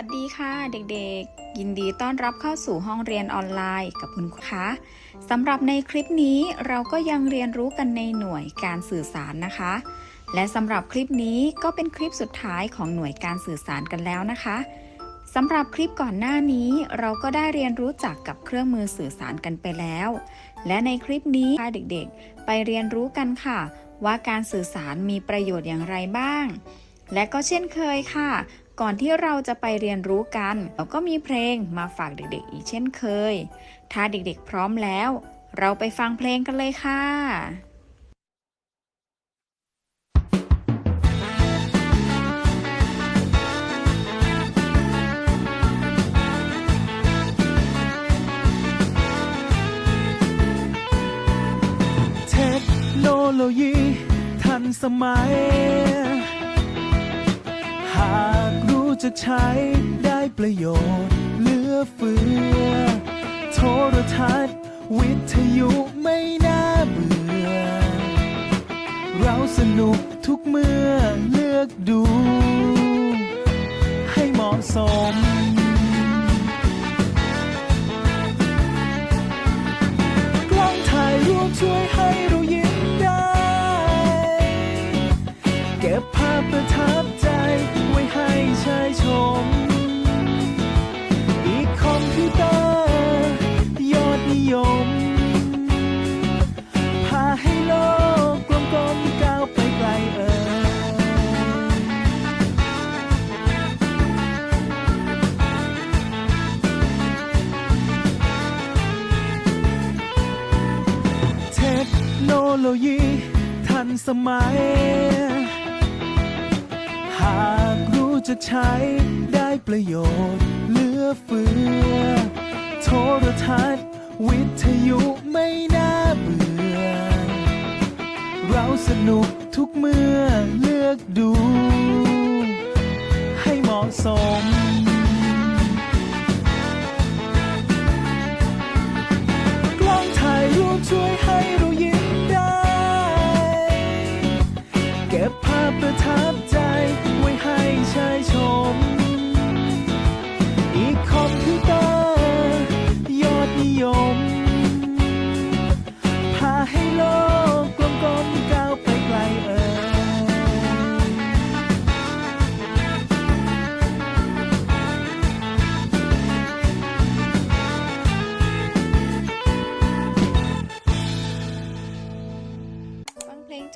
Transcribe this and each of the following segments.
วัสดีค่ะเด็กๆ ยินดีต้อนรับเข้าสู่ห้องเรียนออนไลน์กับคุณครูคะสำหรับในคลิปนี้เราก็ยังเรียนรู้กันในหน่วยการสื่อสารนะคะ และสำหรับคลิปนี้ก็เป็นคลิปสุดท้ายของหน่วยการสื่อสารกันแล้วนะคะสำหรับคลิปก่อนหน้านี้เราก็ได้เรียนรู้จักกับเครื่องมือสื่อสารกันไปแล้ว และในคลิปนี้พาเด็กๆ ไปเรียนรู้กันค่ะ ว่าการสื่อสารมีประโยชน์อย่างไรบ้าง และก็เช่นเคยค่ะ ก่อนที่เราจะไปเรียนรู้กัน เราก็มีเพลงมาฝากเด็กๆ อีกเช่นเคย ถ้าเด็กๆพร้อมแล้ว เราไปฟังเพลงกันเลยค่ะเทคโนโลยีทันสมัย หากรู้จะใช้ได้ประโยชน์เหลือเฟือ โทรทัศน์ วิทยุไม่น่าเบื่อ เราสนุกทุกเมื่อเลือกดู ให้เหมาะสม โนโลยีทันสมัย หากรู้จะใช้ได้ประโยชน์เหลือเฟือ โทรทัศน์ วิทยุไม่น่าเบื่อ เราสนุกทุกเมื่อเลือกดู ให้เหมาะสม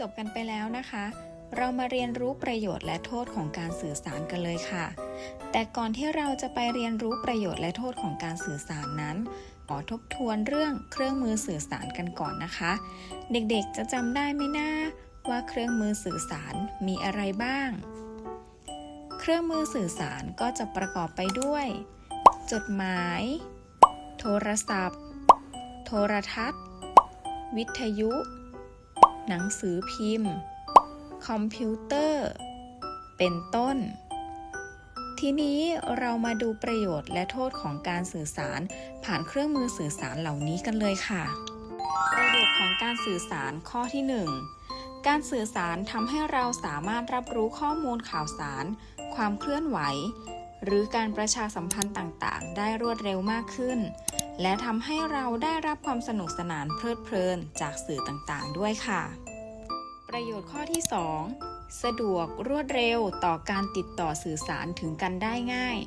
จบกันไปแล้วนะคะ เรามาเรียนรู้ประโยชน์และโทษของการสื่อสารกันเลยค่ะ แต่ก่อนที่เราจะไปเรียนรู้ประโยชน์และโทษของการสื่อสารนั้น ขอทบทวนเรื่องเครื่องมือสื่อสารกันก่อนนะคะ เด็กๆจะจำได้ไหมนะว่าเครื่องมือสื่อสารมีอะไรบ้าง เครื่องมือสื่อสารก็จะประกอบไปด้วย จดหมาย โทรศัพท์ โทรทัศน์ วิทยุ หนังสือพิมพ์ คอมพิวเตอร์ เป็นต้น ทีนี้เรามาดูประโยชน์และโทษของการสื่อสารผ่านเครื่องมือสื่อสารเหล่านี้กันเลยค่ะ ประโยชน์ของการสื่อสารข้อที่ 1 การสื่อสารทำให้เราสามารถรับรู้ข้อมูลข่าวสาร ความเคลื่อนไหว หรือการประชาสัมพันธ์ต่างๆ ได้รวดเร็วมากขึ้น และทำให้เราได้รับความสนุกสนานเพลิดเพลินจากสื่อต่างๆ ด้วยค่ะ ประโยชน์ข้อที่ 2 สะดวกรวดเร็วต่อการติดต่อสื่อสารถึงกันได้ง่าย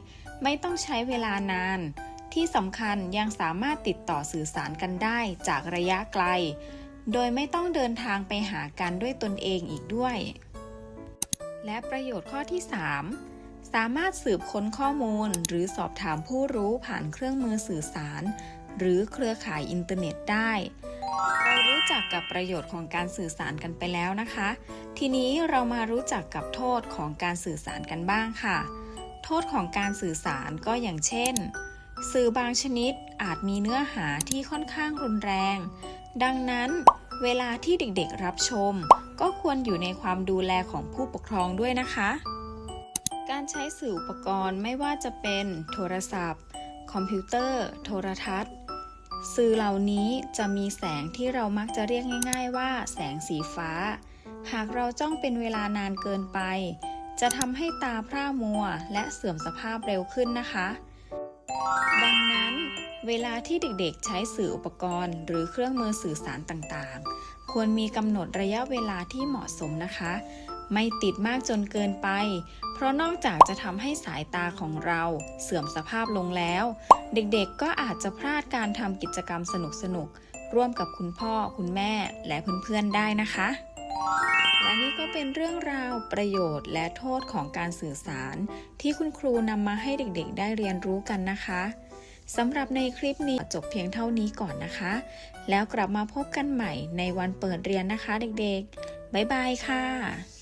ไม่ต้องใช้เวลานาน ที่สำคัญยังสามารถติดต่อสื่อสารกันได้จากระยะไกล โดยไม่ต้องเดินทางไปหากันด้วยตนเองอีกด้วย และประโยชน์ข้อที่ 3 สามารถสืบค้นข้อมูลหรือสอบถามผู้รู้ผ่านเครื่องมือสื่อสาร หรือเครือข่ายอินเทอร์เน็ตได้ เรารู้จักกับประโยชน์ของการสื่อสารกันไปแล้วนะคะ ทีนี้เรามารู้จักกับโทษของการสื่อสารกันบ้างค่ะ โทษของการสื่อสารก็อย่างเช่น สื่อบางชนิดอาจมีเนื้อหาที่ค่อนข้างรุนแรง ดังนั้นเวลาที่เด็กๆรับชม ก็ควรอยู่ในความดูแลของผู้ปกครองด้วยนะคะ การใช้สื่ออุปกรณ์ไม่ว่าจะเป็นโทรศัพท์ คอมพิวเตอร์ โทรทัศน์ สื่อเหล่านี้จะมีแสงที่เรามักจะเรียกง่าย ๆ ว่า แสงสีฟ้า หากเราจ้องเป็นเวลานานเกินไป จะทำให้ตาพร่ามัว และเสื่อมสภาพเร็วขึ้นนะคะ ดังนั้นเวลาที่เด็กๆ ใช้สื่ออุปกรณ์ หรือเครื่องมือสื่อสารต่างๆ ควรมีกำหนดระยะเวลาที่เหมาะสมนะคะ ไม่ติดมากจนเกินไป เพราะนอกจากจะทำให้สายตาของเราเสื่อมสภาพลงแล้ว เด็กๆก็อาจจะพลาดการทำกิจกรรมสนุกๆ ร่วมกับคุณพ่อคุณแม่และเพื่อนๆได้นะคะ และนี่ก็เป็นเรื่องราวประโยชน์และโทษของการสื่อสาร ที่คุณครูนำมาให้เด็กๆ ได้เรียนรู้กันนะคะสำหรับในคลิปนี้จบเพียงเท่านี้ก่อนนะคะ แล้วกลับมาพบกันใหม่ในวันเปิดเรียนนะคะเด็กๆ บ๊ายบายค่ะ